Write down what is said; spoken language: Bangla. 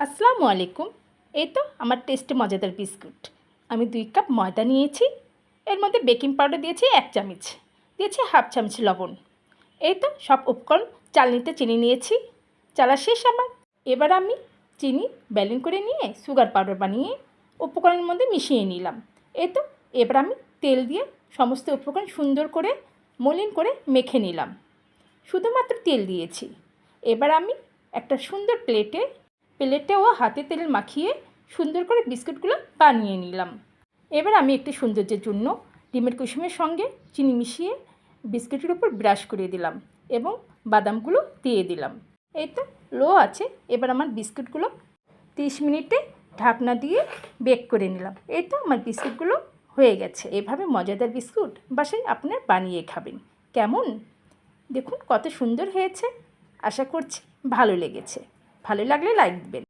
আসসালামু আলাইকুম। এই তো আমার টেস্টে, মজাদার বিস্কুট। আমি দুই কাপ ময়দা নিয়েছি। এর মধ্যে বেকিং পাউডার দিয়েছি এক চামচ। দিয়েছি হাফ চামচ লবণ। এই তো সব উপকরণ চালনিতে চিনি নিয়েছি। চালা শেষ আমার। এবার আমি চিনি ব্যালেন করে নিয়ে সুগার পাউডার বানিয়ে উপকরণের মধ্যে মিশিয়ে নিলাম। এই তো এবার আমি তেল দিয়ে সমস্ত উপকরণ সুন্দর করে মলিন করে মেখে নিলাম। শুধুমাত্র তেল দিয়েছি। এবার আমি একটা সুন্দর প্লেটে প্লেটেও হাতে তেল মাখিয়ে সুন্দর করে বিস্কুটগুলো বানিয়ে নিলাম। এবার আমি একটি সৌন্দর্যের জন্য ডিমের কুসুমের সঙ্গে চিনি মিশিয়ে বিস্কুটের উপর ব্রাশ করে দিলাম এবং বাদামগুলো দিয়ে দিলাম। এই তো, লো আছে। এবার আমার বিস্কুটগুলো তিরিশ মিনিটে ঢাকনা দিয়ে বেক করে নিলাম। এই তো, আমার বিস্কুটগুলো হয়ে গেছে। এভাবে মজাদার বিস্কুট বাসায় আপনার বানিয়ে খাবেন। কেমন? দেখুন কত সুন্দর হয়েছে। আশা করছি ভালো লেগেছে। ভালো লাগলে লাইক দেবেন।